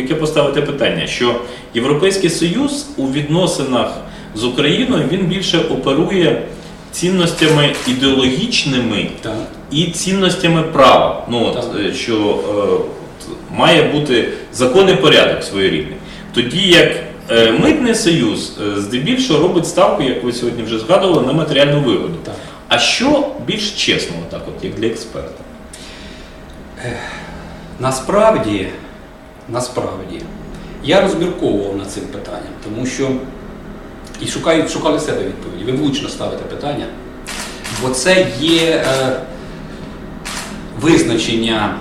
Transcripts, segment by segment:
Яке поставити питання, що Європейський Союз у відносинах з Україною він більше оперує цінностями ідеологічними Так. і цінностями права. Ну от, Так. е, що е, має бути законний порядок своєрідний. Тоді як е, митний союз е, здебільшого робить ставку, як ви сьогодні вже згадували, на матеріальну вигоду. Так. А що більш чесно, так от як для експерта? Насправді, насправді, я розмірковував над цим питанням, тому що і шукаю, шукали себе відповіді. Ви влучно ставите питання, бо це є е, визначення.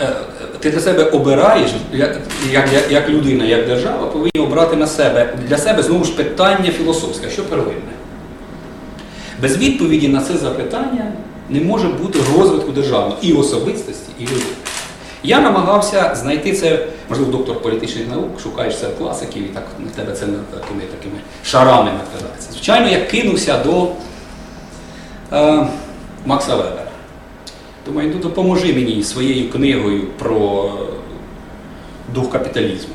Е, ти для себе обираєш, як, як, як, як людина, як держава, повинні обрати на себе для себе знову ж питання філософське, що первинне. Без відповіді на це запитання не може бути розвитку держави і особистості, і людини. Я намагався знайти це, можливо, доктор політичних наук, шукаєш це класиків, і так на тебе це такими, такими шарами накладається. Звичайно, я кинувся до е, Макса Вебера. Думаю, ну допоможи мені своєю книгою про дух капіталізму.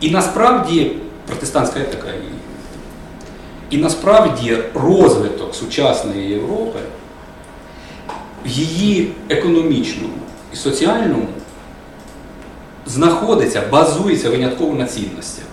І насправді протестантська етика і насправді розвиток сучасної Європи в її економічному і соціальному знаходиться, базується винятково на цінностях.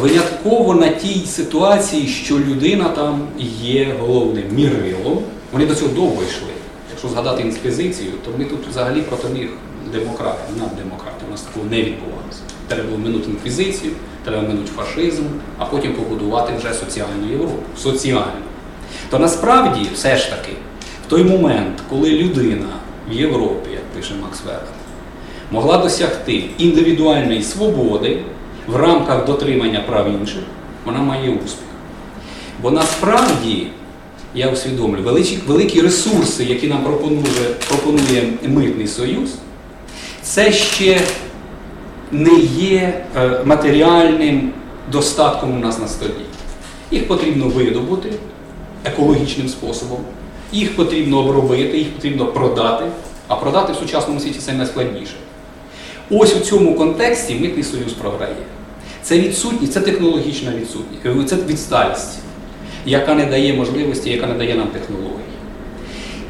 Винятково на тій ситуації, що людина там є головним мірилом. Вони до цього довго йшли. Якщо згадати інквізицію, то ми тут взагалі проти них демократи, нам демократи. У нас такого не відбувалося. Треба було минути інквізицію, треба минути фашизм, а потім побудувати вже соціальну Європу. Соціальну. То насправді, все ж таки, в той момент, коли людина в Європі, як пише Макс Вебер, могла досягти індивідуальної свободи в рамках дотримання прав інших, вона має успіх. Бо насправді, я усвідомлю, великі, великі ресурси, які нам пропонує, пропонує Митний Союз, це ще не є е, матеріальним достатком у нас на столі. Їх потрібно видобути екологічним способом, їх потрібно обробити, їх потрібно продати, а продати в сучасному світі це найскладніше. Ось у цьому контексті Митний Союз програє. Це відсутність, це технологічна відсутність, це відсталість, яка не дає можливості, яка не дає нам технології.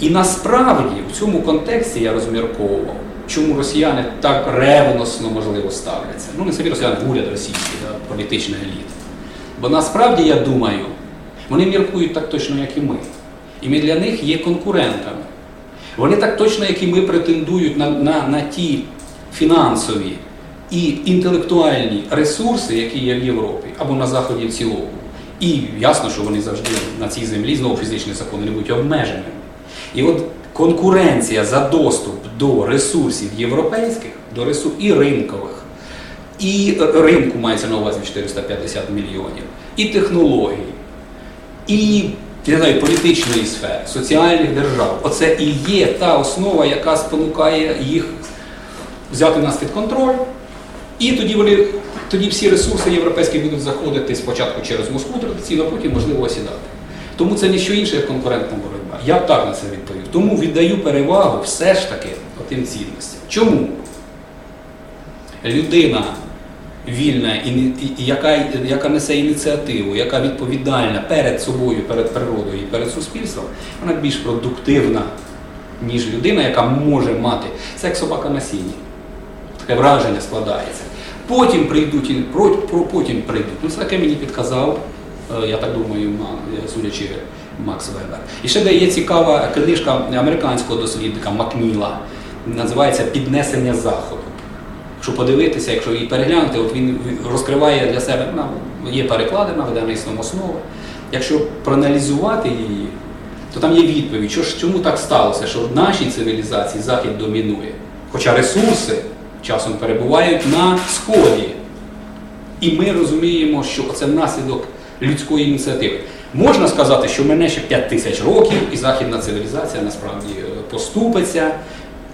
І насправді в цьому контексті я розмірковував, чому росіяни так ревносно, можливо, ставляться. Ну, не самі росіяни, уряд російський, да, політична еліта. Бо насправді, я думаю, вони міркують так точно, як і ми. І ми для них є конкурентами. Вони так точно, як і ми, претендують на, на, на ті фінансові і інтелектуальні ресурси, які є в Європі або на Заході в цілому. І ясно, що вони завжди на цій землі, знову фізичні закони, не будуть обмеженими. І от конкуренція за доступ до ресурсів європейських, до ресурсів і ринкових, і ринку мається на увазі 450 мільйонів, і технологій, і я знаю, політичної сфери, соціальних держав. Оце і є та основа, яка спонукає їх взяти нас під контроль. І тоді вони, тоді всі ресурси європейські будуть заходити спочатку через Москву традиційно, а потім можливо осідати. Тому це не що інше, як конкурентна боротьба. Я б так на це відповів. Тому віддаю перевагу все ж таки тим цінностям. Чому? Людина вільна, і, і, яка, яка несе ініціативу, яка відповідальна перед собою, перед природою і перед суспільством, вона більш продуктивна, ніж людина, яка може мати. Це як собака на сіні. Таке враження складається. Потім прийдуть, про- про- потім прийдуть. Ну, це таке мені підказав, е, я так думаю, е, судячи Макс Вебер. І ще де є цікава книжка американського дослідника Макміла, називається Піднесення заходу. Якщо подивитися, якщо її переглянути, от він розкриває для себе, ну, є переклади, наведена існом основа. Якщо проаналізувати її, то там є відповідь, що ж чому так сталося, що в нашій цивілізації Захід домінує. Хоча ресурси часом перебувають на сході. І ми розуміємо, що це внаслідок людської ініціативи. Можна сказати, що мене ще 5 тисяч років, і західна цивілізація насправді е, поступиться.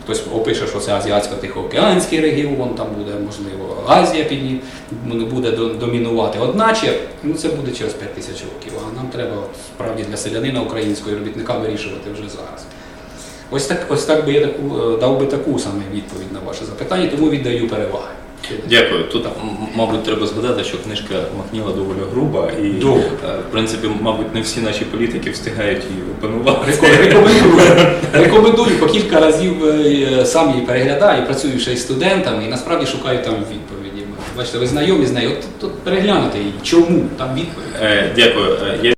Хтось опише, що це Азіатсько-Тихоокеанський регіон, там буде, можливо, Азія підні, буде домінувати. Одначе, ну це буде через 5 тисяч років. А нам треба справді для селянина українського і робітника вирішувати вже зараз. Ось так, ось так би я таку, е, дав би таку саме відповідь на ваше запитання, тому віддаю переваги. Дякую. Тут, мабуть, треба згадати, що книжка Махніла доволі груба, і Довго. е, в принципі, мабуть, не всі наші політики встигають її опанувати. Реко- Рекомендую. Рекомендую по кілька разів е, сам її переглядаю, працюю ще й студентами і насправді шукаю там відповіді. Бачите, ви знайомі з нею, от, от переглянути її, чому там відповідь. Е, Дякую. Е,